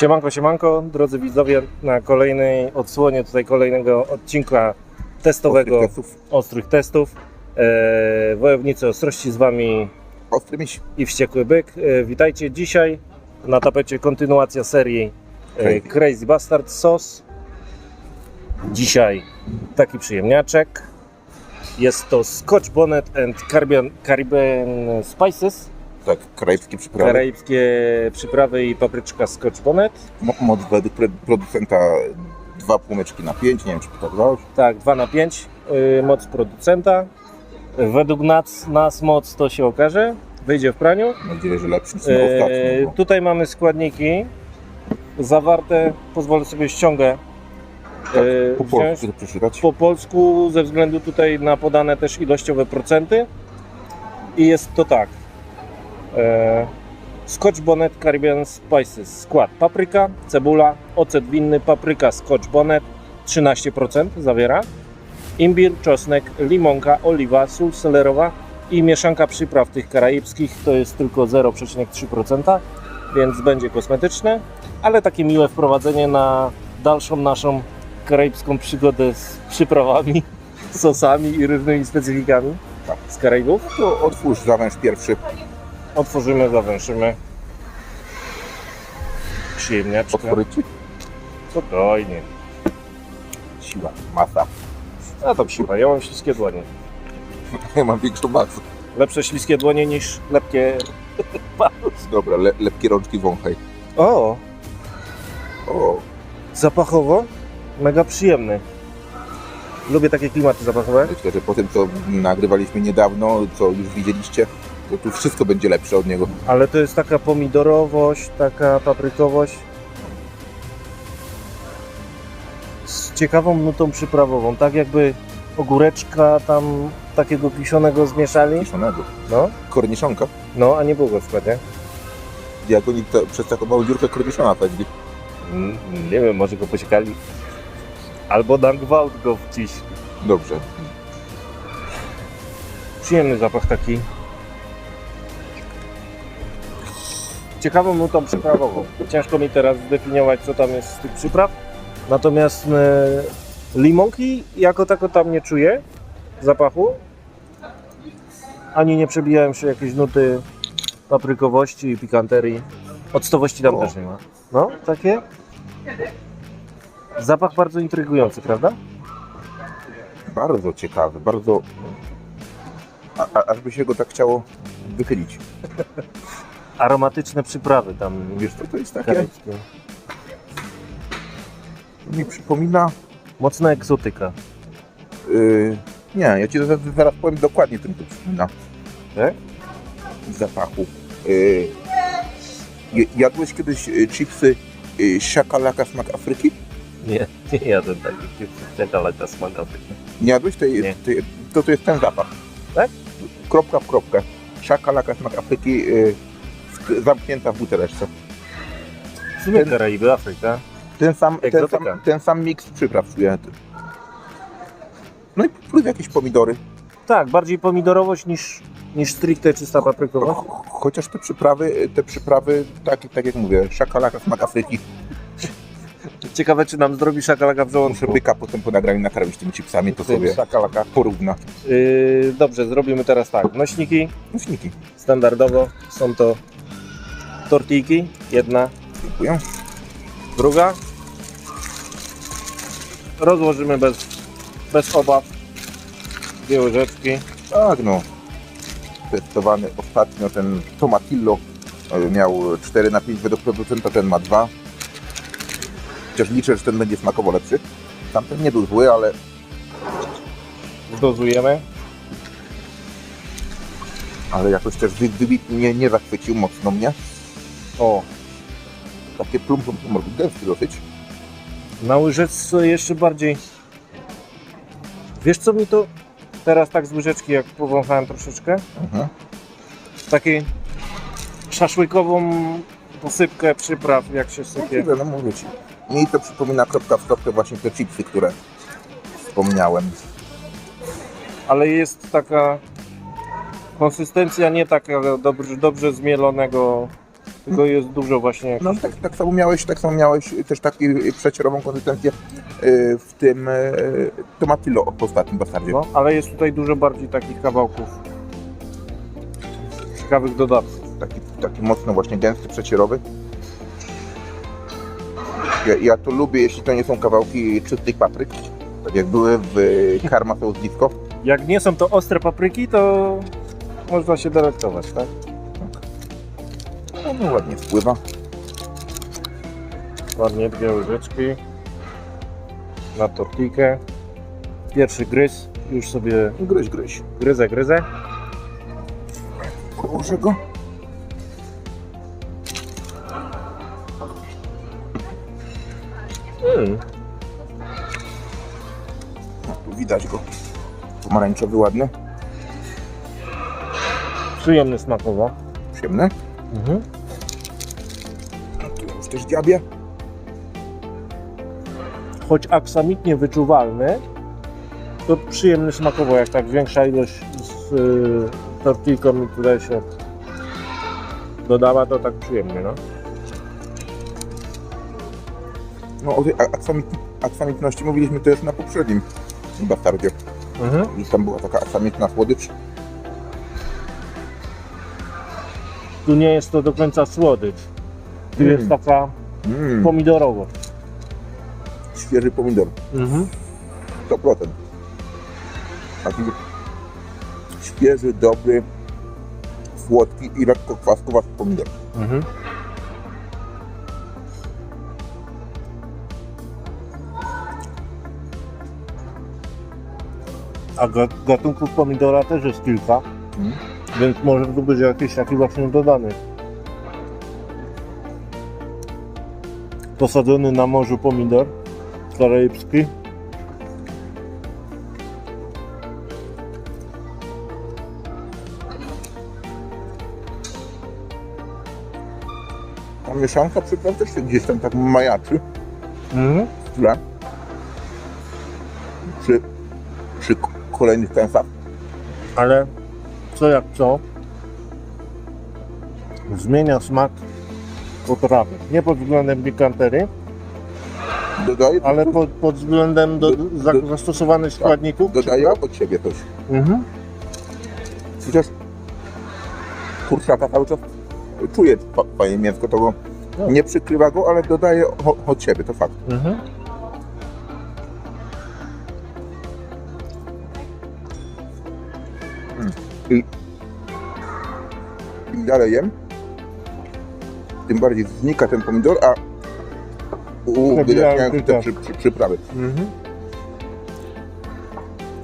Siemanko, siemanko, drodzy widzowie, na kolejnej odsłonie tutaj kolejnego odcinka testowego Ostrych testów. ostrych testów. E, wojownicy ostrości z Wami Ostry miś. i Wściekły Byk. E, witajcie dzisiaj na tapecie kontynuacja serii e, Crazy. Crazy Bastard Sauce. Dzisiaj taki przyjemniaczek. Jest to Scotch Bonnet and Caribbean, Caribbean Spices. Tak, karaibskie przyprawy. Karaibskie przyprawy i papryczka Scotch Bonnet. Mo- Moc według producenta dwa półmeczki na 5, nie wiem czy pokazywałeś. Tak, 2 na 5 yy, moc producenta. Według nas, nas moc to się okaże, wyjdzie w praniu. Mam nadzieję, że lepszy niż Yy, ostatnim. bo- tutaj mamy składniki zawarte, pozwolę sobie ściągę Tak, yy, po polsku to przeczytać. po polsku ze względu tutaj na podane też ilościowe procenty. I jest to tak. E, Scotch Bonnet Caribbean Spices. Skład papryka, cebula, ocet winny, papryka Scotch Bonnet 13% zawiera. Imbir, czosnek, limonka, oliwa, sól selerowa i mieszanka przypraw tych karaibskich to jest tylko 0,3%, więc będzie kosmetyczne, ale takie miłe wprowadzenie na dalszą naszą karaibską przygodę z przyprawami, sosami i różnymi specyfikami Tak. z Karaibów. To otwórz zawęż pierwszy. Otworzymy, zawęszymy. Przyjemniaczka. Otworyć. Spokojnie. Siła, masa. A to siła, ja mam śliskie dłonie. Ja mam większą masę. Lepsze śliskie dłonie niż lepkie... Dobra, le, lepkie rączki wąchaj. O, O, zapachowo mega przyjemny. Lubię takie klimaty zapachowe. myślę, że po tym co nagrywaliśmy niedawno, co już widzieliście, to tu wszystko będzie lepsze od niego. Ale to jest taka pomidorowość, taka paprykowość. Z ciekawą nutą przyprawową. Tak jakby ogóreczka tam takiego kiszonego zmieszali. Kiszonego. No, Korniszonka. no a nie było go w składzie. Jak oni to, przez taką małą dziurkę korniszona wsadzi. Mm, Nie wiem, może go posiekali. Albo na gwałt go wciśli. Dobrze. Przyjemny zapach taki. Ciekawą nutą przyprawową. Ciężko mi teraz zdefiniować, co tam jest z tych przypraw. Natomiast e, limonki jako tako tam nie czuję zapachu. Ani nie przebijają się jakieś nuty paprykowości i pikanterii. Octowości tam O. też nie ma. No, takie. Zapach bardzo intrygujący, prawda? Bardzo ciekawy, bardzo. A, a, aż by się go tak chciało wychylić. Aromatyczne przyprawy tam Wiesz co to jest takie? Mi przypomina. Mocna egzotyka. Yy, nie, ja ci zaraz, zaraz powiem dokładnie, czym to przypomina. Tak? Zapachu. Yy, jadłeś kiedyś y, chipsy y, szakalaka smak Afryki? Nie, nie jadłem takich chipsów, czekolada smakowy. Nie jadłeś? Tej, Nie. tej, to, to jest ten zapach. Tak? Kropka w kropkę. Szakalaka smak Afryki yy, zamknięta w buteleczce. W sumie Ten- Karaiby, Afryka. Ten sam, ten Egzotyka. sam, ten sam miks przypraw czuję. No i wpływ jakieś pomidory. Tak, bardziej pomidorowość niż, niż stricte czysta paprykowość. Ch- Chociaż te przyprawy, te przyprawy, tak, tak jak mówię, szakalaka smak Afryki. Ciekawe, czy nam zrobi szakalaka w Muszę żołądku. byka potem po nagraniu nakarmić tymi chipsami, to Tym sobie szakalaka. porówna. Yy, dobrze, zrobimy teraz tak. Nośniki Nośniki. standardowo są to tortillki. Jedna, Dziękuję. druga. Rozłożymy bez, bez obaw. Dwie łyżeczki. Tak no. Testowany ostatnio ten Tomatillo e, miał 4 na 5 według producenta, ten ma 2. Chociaż liczę, że ten będzie smakowo lepszy. Tamten nie był zły, ale Dozujemy. ale jakoś też wy- wybitnie nie, nie zachwycił mocno mnie. O, Takie plum plum plum, gęsty dosyć. Na łyżeczce jeszcze bardziej. Wiesz co mi to teraz tak z łyżeczki, jak powąchałem troszeczkę? Mhm. Takiej szaszłykową posypkę przypraw, jak się sypie. Możliwe, no mówię ci. Mi to przypomina kropka w kropkę właśnie te chipsy, które wspomniałem. Ale jest taka konsystencja nie taka dobrze, dobrze zmielonego tylko jest dużo właśnie No tak, tak samo miałeś, tak samo miałeś też taką przecierową konsystencję y, w tym y, tomatillo w ostatnim bastardzie. No, ale jest tutaj dużo bardziej takich kawałków ciekawych dodatków. Taki, taki mocno właśnie gęsty, przecierowy. Ja, ja to lubię, jeśli to nie są kawałki czystych papryk, tak jak były w Karma Sauce Disco. Jak nie są to ostre papryki, to można się delektować, tak? No, ładnie wpływa. Ładnie dwie łyżeczki na tortilkę. Pierwszy gryz, już sobie Gryź, gryź. gryzę, gryzę. Położę go. No, tu widać go. Pomarańczowy, ładny, Przyjemny smakowo. przyjemny. Mhm. Też dziabie. Choć aksamitnie wyczuwalny, to przyjemny smakowo, jak tak większa ilość z y, tortilką tutaj się dodała, to tak przyjemnie, no. No o tej aksamit, aksamitności mówiliśmy też na poprzednim bastardzie. Mhm. I tam była taka aksamitna słodycz. Tu nie jest to do końca słodycz. Tu Mm. jest taka Mm, pomidorowość. świeży pomidor. Mhm. 100%. Taki świeży, dobry, słodki i lekko kwaskowaty pomidor. Mhm. A ga- gatunków pomidora też jest kilka, Mm. więc może tu być jakiś taki właśnie dodany. Posadzony na morzu pomidor karaibski. Ta mieszanka przypraw też się gdzieś tam tak majaczy Mhm. w tle. Przy, przy kolejnych kęsach. Ale co jak co, zmienia smak potrawy. Nie pod względem pikantery, Dodaje, ale pod, pod względem do, za, zastosowanych składników. dodaje od siebie coś. Mhm. Chociaż kurczaka cały czas fa- fajnie mięsko, to go No. nie przykrywa go, ale dodaje o- od siebie, to fakt. Mhm. Im dalej jem, tym bardziej znika ten pomidor, a uwydatniają się te tak. przy, przy, przyprawy. Mhm.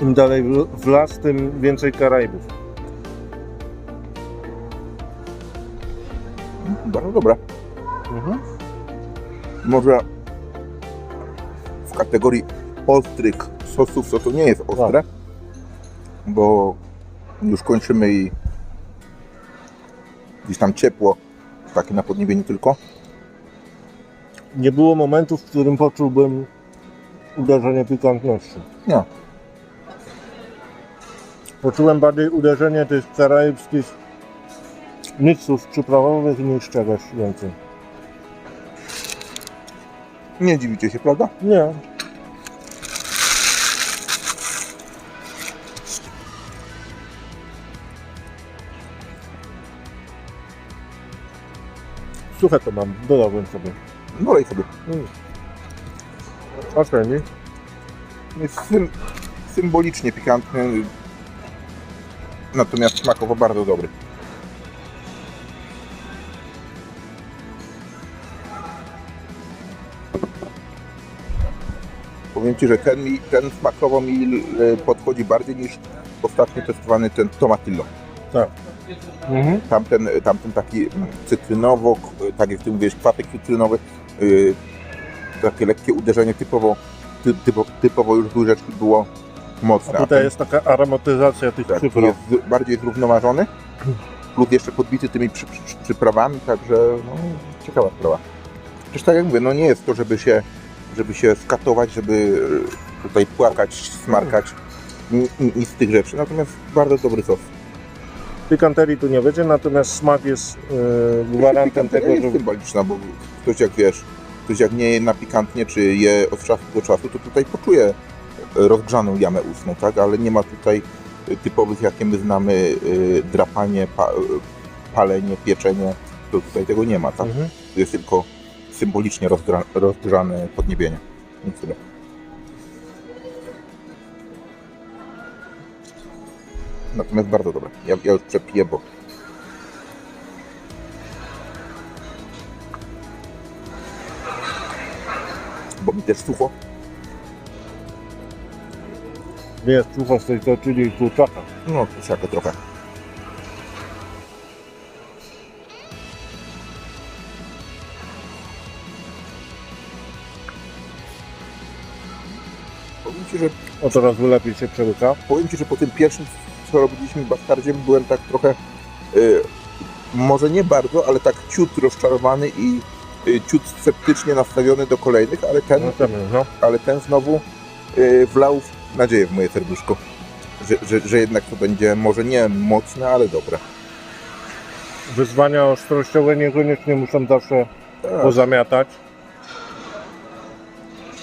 Im dalej w, las, tym więcej Karaibów. Bardzo dobra. Mhm. Może w kategorii ostrych sosów to to nie jest ostre, bo już kończymy i gdzieś tam ciepło, takie na podniebieniu tylko. Nie było momentu, w którym poczułbym uderzenie pikantności. Nie. Poczułem bardziej uderzenie tych karaibskich miksów przyprawowych niż czegoś więcej. Nie dziwicie się, prawda? Nie. Suche to mam, dodałbym sobie. Dolej sobie. Mm. Nie? Jest sym, symbolicznie pikantny, natomiast smakowo bardzo dobry. Powiem Ci, że ten, mi, ten smakowo mi e, podchodzi bardziej niż ostatnio testowany ten tomatillo. Tak. Mhm. Tamten, tamten taki cytrynowo, tak jak Ty mówisz, kwatek cytrynowy, yy, takie lekkie uderzenie typowo, ty, typo, typowo już z łyżeczki było mocne. A tutaj ten- jest taka aromatyzacja tych tak, przypraw. jest bardziej zrównoważony, plus jeszcze podbity tymi przy, przy, przyprawami, także no, ciekawa sprawa. Przecież tak jak mówię, no nie jest to, żeby się, żeby się skatować, żeby e, tutaj płakać, smarkać, ni- ni- nic z tych rzeczy, natomiast bardzo dobry sos. Pikanterii tu nie będzie, natomiast smak jest yy, gwarantem tego, jest że symboliczna, bo ktoś jak wiesz, ktoś jak nie je na pikantnie, czy je od czasu do czasu, to tutaj poczuje rozgrzaną jamę ustną, tak? Ale nie ma tutaj typowych, jakie my znamy, y, drapanie, pa, palenie, pieczenie, to tutaj tego nie ma, tak? Mhm. To jest tylko symbolicznie rozgra, rozgrzane podniebienie. Nic tyle. Natomiast bardzo dobre. Ja, ja już przepiję, bo bo mi też sucho. jest sucho z tej tortilli i kurczaka. No, siakę trochę. Powiem Ci, że, O coraz lepiej się przełyka. powiem Ci, że po tym pierwszym, co robiliśmy bastardzie, byłem tak trochę, y, może nie bardzo, ale tak ciut rozczarowany i y, ciut sceptycznie nastawiony do kolejnych, ale ten, No, no. ale ten znowu y, wlał nadzieję w moje serduszko. Że, że, że jednak to będzie może nie mocne, ale dobre. Wyzwania ostrościowe niekoniecznie muszą zawsze Tak. pozamiatać.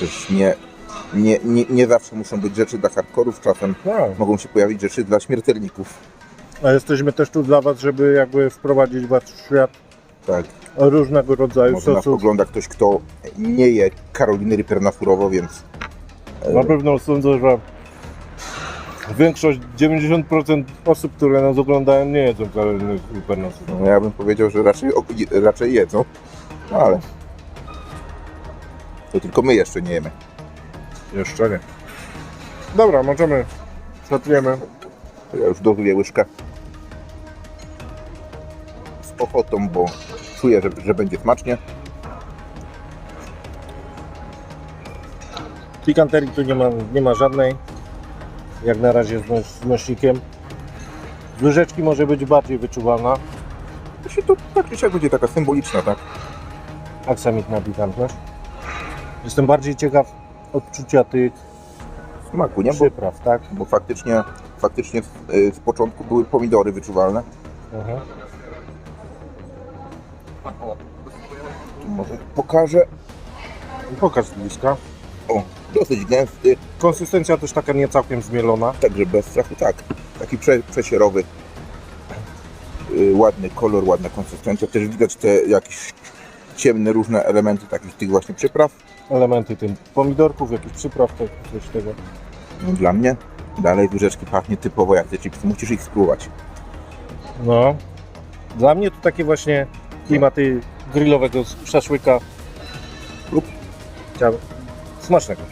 Też nie, nie, nie, nie zawsze muszą być rzeczy dla hardkorów, czasem Tak. mogą się pojawić rzeczy dla śmiertelników. A jesteśmy też tu dla Was, żeby jakby wprowadzić Was w świat Tak, różnego rodzaju może nas sosów. ogląda ktoś, kto nie je Karoliny Reaper na surowo, więc e, Na pewno sądzę, że większość, 90% osób, które nas oglądają, nie jedzą Karoliny Supernosy. no, ja bym powiedział, że raczej, raczej jedzą, no ale to tylko my jeszcze nie jemy. Jeszcze nie. Dobra, możemy. To ja już dozuję łyżkę z ochotą, bo czuję, że, że będzie smacznie. Pikanterii tu nie ma, nie ma żadnej. Jak na razie z, nos- z nośnikiem. Z łyżeczki może być bardziej wyczuwalna. To się to tak czy siak będzie taka symboliczna, tak? Aksamitna pikantność. Jestem bardziej ciekaw odczucia tych Smaku, nie? Bo, przypraw, tak? bo faktycznie, faktycznie z, y, z początku były pomidory wyczuwalne. Tu może pokażę. Pokaż z bliska. O, dosyć gęsty, Konsystencja też taka nie całkiem zmielona. także bez strachu, tak. Taki prze, przesierowy. Y, ładny kolor, ładna konsystencja. Też widać te jakieś ciemne różne elementy takich tych właśnie przypraw. Elementy tym pomidorków, jakichś przypraw, tak, coś tego. No, dla mnie dalej łyżeczki pachnie typowo jak te chipsy. Musisz ich spróbować. No. Dla mnie to takie właśnie klimaty grillowego szaszłyka lub chciałbym- smacznego.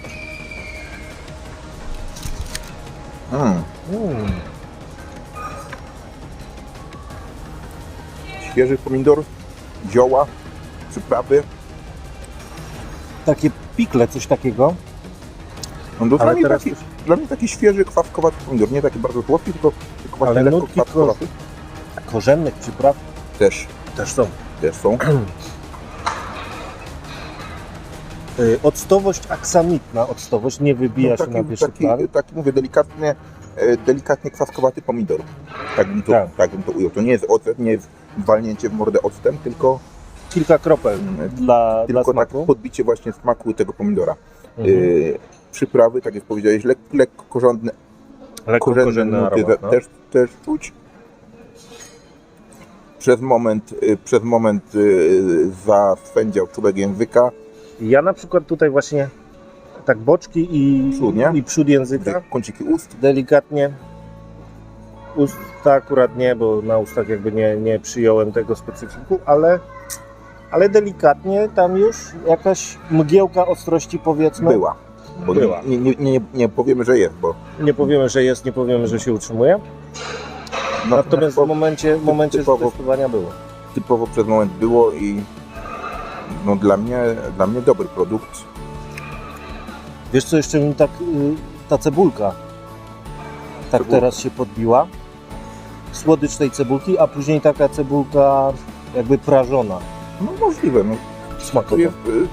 Mm. Mm. Świeży pomidor, zioła, przyprawy. Takie pikle, coś takiego. No to dla, mnie taki, dla mnie taki świeży, kwaskowaty pomidor. Nie taki bardzo słodki, tylko, tylko właśnie Ale lekko kwaskowaty. korzennych przypraw Też, też są. też są. Y, Octowość aksamitna, octowość nie wybija się na taki, pierwszy taki, plan. taki, mówię, delikatnie, e, delikatnie kwaskowaty pomidor. Tak bym, to, Tak. tak. bym to ujął. To nie jest ocet, nie jest walnięcie w mordę octem, tylko, Kilka kropel dla, dla tak smaku. podbicie właśnie smaku tego pomidora. Mhm. E, przyprawy, tak jak powiedziałeś, lek, lekko korządne, Lekko korzenny aromat. No. też, też czuć. Przez moment, y, przez moment y, zaswędział czubek języka. Ja na przykład tutaj właśnie tak boczki i Przód, nie? i przód języka Kąciki ust. delikatnie. Usta akurat nie, bo na ustach jakby nie, nie przyjąłem tego specyfiku, ale, ale delikatnie tam już jakaś mgiełka ostrości powiedzmy. Była. Bo Była. Nie, nie, nie, nie powiemy, że jest, bo Nie powiemy, że jest, nie powiemy, że się utrzymuje. Natomiast w momencie, w momencie typowo- testowania było. typowo przez moment było i no dla mnie, dla mnie dobry produkt. Wiesz co jeszcze mi tak, y, ta cebulka tak Cebulka. teraz się podbiła. Słodycz tej cebulki, a później taka cebulka jakby prażona. No możliwe. No, jest, y,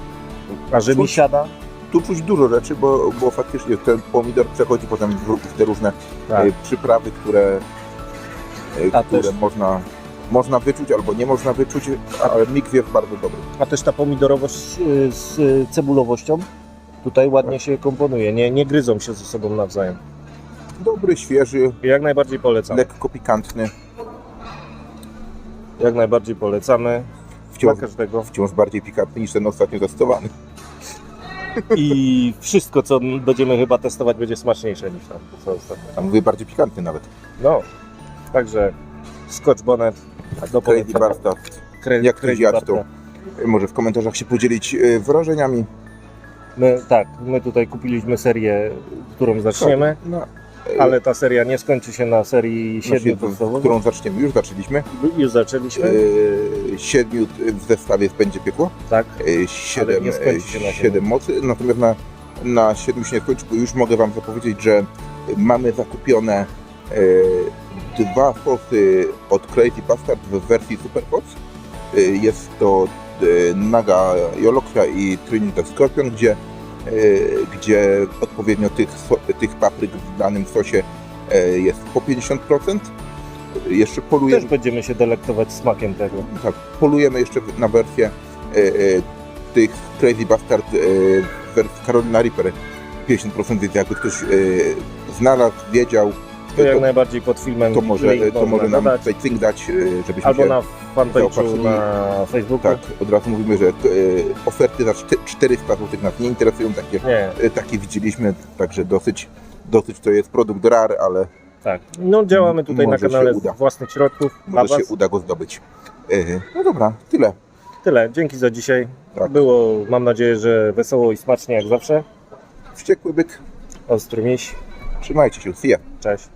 A że mi siada? tu czuć dużo rzeczy, bo, bo faktycznie ten pomidor przechodzi potem w, w te różne Tak. y, przyprawy, które e, A które też- można, można wyczuć albo nie można wyczuć, ale miks jest bardzo dobry. A też ta pomidorowość y, z y, cebulowością tutaj ładnie się komponuje, nie, nie gryzą się ze sobą nawzajem. Dobry, świeży, Jak najbardziej polecam. lekko pikantny, Jak najbardziej polecamy. Wciąż, Dla każdego. wciąż bardziej pikantny niż ten ostatnio testowany. I wszystko, co będziemy chyba testować, będzie smaczniejsze niż tam, co ostatnio. A mówię bardziej pikantny nawet. No, także Scotch Bonnet do Crazy. Cra- Jak ktoś jadł, to może w komentarzach się podzielić e, wrażeniami. My, tak, my tutaj kupiliśmy serię, którą zaczniemy, No, ale ta seria nie skończy się na serii na siedmiu podstawowych. którą zaczniemy. Już zaczęliśmy. Już zaczęliśmy, E, siedmiu w zestawie będzie piekło. tak. E, siedem, nie skończy się na e, siedem mocy. Natomiast na, na siedmiu się nie skończy, bo już mogę Wam zapowiedzieć, że mamy zakupione e, dwa fosy od Crazy Bastard w wersji Super Fox. E, jest to Naga Jolokra i Trinidad Scorpion, gdzie, gdzie odpowiednio tych, tych papryk w danym sosie e, jest po 50%. Jeszcze polujemy, Też będziemy się delektować smakiem tego. tak, polujemy jeszcze na wersję e, e, tych Crazy Bastard e, wersji Carolina Reaper 50%, więc jakby ktoś e, znalazł, wiedział, To jak to, najbardziej pod filmem to może, to może nam dodać. tutaj cynk dać, e, żebyśmy Albo na fanpage'u na Facebooku. Tak, od razu mówimy, że e, oferty za czte- 400 zł nas nie interesują, takie, Nie, e, takie widzieliśmy, także dosyć, dosyć to jest produkt rare, ale tak. No działamy tutaj na kanale z własnych środków. Może się was. uda go zdobyć. No dobra, tyle. Tyle, dzięki za dzisiaj. Tak. Było, mam nadzieję, że wesoło i smacznie jak zawsze. Wściekły byk, Ostry miś. trzymajcie się, see ya. Cześć.